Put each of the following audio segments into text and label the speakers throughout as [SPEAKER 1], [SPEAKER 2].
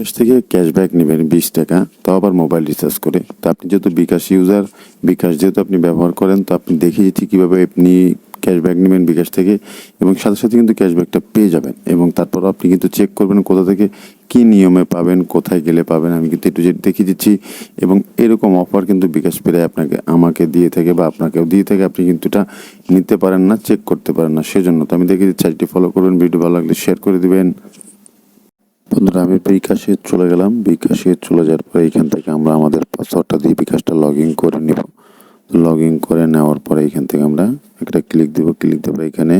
[SPEAKER 1] বিকাশ থেকে ক্যাশব্যাক নেবেন বিশ টাকা, তাও আবার মোবাইল রিচার্জ করে। তো আপনি যেহেতু বিকাশ ইউজার বিকাশ যেহেতু আপনি ব্যবহার করেন, তো আপনি দেখিয়ে দিচ্ছি কীভাবে আপনি ক্যাশব্যাক নেবেন বিকাশ থেকে এবং সাথে সাথে কিন্তু ক্যাশব্যাকটা পেয়ে যাবেন এবং তারপর আপনি কিন্তু চেক করবেন কোথা থেকে কী নিয়মে পাবেন, কোথায় গেলে পাবেন। আমি কিন্তু একটু দেখিয়ে দিচ্ছি এবং এরকম অফার কিন্তু বিকাশ প্রায় আপনাকে, আমাকে দিয়ে থাকে বা আপনাকেও দিয়ে থাকে। আপনি কিন্তু এটা নিতে পারেন না চেক করতে পারেন না। সেজন্য তো আমি দেখিয়ে দিচ্ছি ফলো করবেন, ভিডিও ভালো লাগলে শেয়ার করে দিবেন। বন্ধুরা, আমি বিকাশে চলে গেলাম। বিকাশে চলে যাওয়ার পরে এখান থেকে আমরা আমাদের পাসওয়ার্ডটা দিয়ে বিকাশটা লগ ইন করে নিব। লগ ইন করে নেওয়ার পরে এখান থেকে আমরা একটা ক্লিক দেব। ক্লিক দেওয়ার এখানে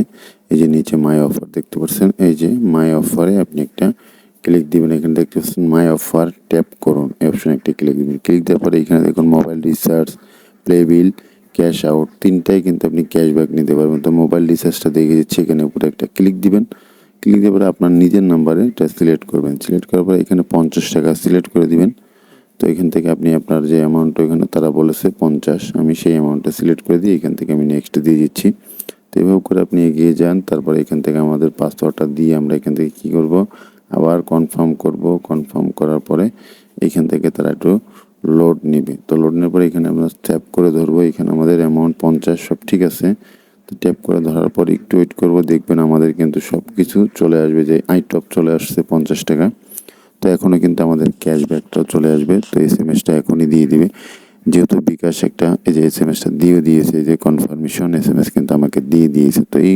[SPEAKER 1] এই যে নিচে মাই অফার দেখতে পাচ্ছেন, এই যে মাই অফারে আপনি একটা ক্লিক দিবেন। এখানে দেখতে পাচ্ছেন মাই অফার ট্যাপ করুন। এই অপশনে একটা ক্লিক দিবেন। ক্লিক দেওয়ার পরে এখানে দেখুন mobile recharge pay bill cash out তিনটাই কিন্তু আপনি ক্যাশব্যাক নিতে পারবেন। তো মোবাইল রিচার্জটা দেখে দিচ্ছি। এখানে উপরে একটা ক্লিক দিবেন। ক্লিক দেওয়ার পরে আপনার নিজের নাম্বারে এটা সিলেক্ট করবেন। সিলেক্ট করার পরে এখানে পঞ্চাশ টাকা সিলেক্ট করে দিবেন। তো এখান থেকে আপনি আপনার যে অ্যামাউন্ট এখানে তারা বলেছে পঞ্চাশ, আমি সেই অ্যামাউন্টটা সিলেক্ট করে দিই এখান থেকে আমি নেক্সট দিয়ে দিচ্ছি। তো এভাবে করে আপনি এগিয়ে যান, তারপরে এখান থেকে আমাদের পাসওয়ার্ডটা দিয়ে আমরা এখান থেকে কী করব? আবার কনফার্ম করব। কনফার্ম করার পরে এখান থেকে তারা একটু লোড নেবে। তো লোড নেওয়ার পরে এখানে আমরা ট্যাপ করে ধরবো। এখানে আমাদের অ্যামাউন্ট পঞ্চাশ সব ঠিক আছে। ট্যাপ করে ধরার পর একটু ওয়েট করব, দেখবেন আমাদের কিন্তু সব কিছু চলে আসবে যে আইটপ চলে আসছে পঞ্চাশ টাকা। তো এখনও কিন্তু আমাদের ক্যাশব্যাকটাও চলে আসবে, তো এস এম এসটা এখনই দিয়ে দিবে। যেহেতু বিকাশ একটা, এই যে এস এম এসটা দিয়ে দিয়েছে যে কনফার্মেশন এস এম এস কিন্তু আমাকে দিয়ে দিয়েছে। তো এই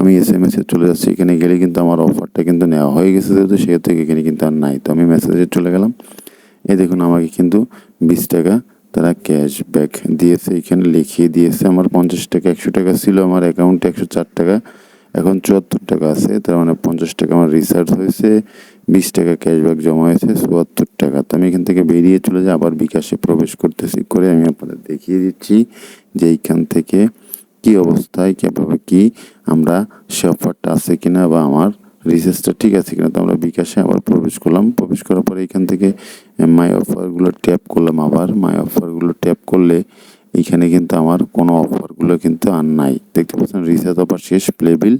[SPEAKER 1] আমি এস এম এসে চলে যাচ্ছি, এখানে গেলে কিন্তু আমার অফারটা কিন্তু নেওয়া হয়ে গেছে, যেহেতু সেহেতু এখানে কিন্তু আর নাই। তো আমি মেসেজে চলে গেলাম। এই দেখুন, আমাকে কিন্তু বিশ টাকা তারা ক্যাশব্যাক দিয়েছে, এখানে লিখিয়ে দিয়েছে, আমার পঞ্চাশ টাকা, একশো টাকা ছিল, আমার অ্যাকাউন্টে একশো চার টাকা, এখন চুয়াত্তর টাকা আছে, তার মানে পঞ্চাশ টাকা আমার রিচার্জ হয়েছে, বিশ টাকা ক্যাশব্যাক জমা হয়েছে, চুয়াত্তর টাকা। তো আমি এখান থেকে বেরিয়ে চলে যাই, আবার বিকাশে প্রবেশ করতেছি করে আমি আপনাদের দেখিয়ে দিচ্ছি যে এইখান থেকে কি অবস্থায়, কীভাবে কি, আমরা সে অফারটা আছে কিনা বা আমার রিচার্জটা ঠিক আছে কিনা তো আমরা বিকাশে আবার প্রবেশ করলাম। প্রবেশ করার পরে এখান থেকে মাই অফারগুলো ট্যাপ করলাম আবার। মাই অফারগুলো ট্যাপ করলে এইখানে কিন্তু আমার কোনো অফারগুলো কিন্তু আর নাই। দেখতে পাচ্ছেন রিচার্জ অফার শেষ প্লে বিল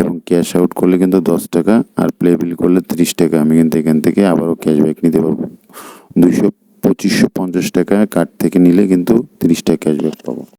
[SPEAKER 1] এবং ক্যাশ আউট করলে কিন্তু দশ টাকা আর প্লে বিল করলে ত্রিশ টাকা। আমি কিন্তু এখান থেকে আবারও ক্যাশব্যাক নিতে পারব। দুইশো পঁচিশশো পঞ্চাশ টাকা কার্ড থেকে নিলে কিন্তু তিরিশ টাকা ক্যাশব্যাক পাবো।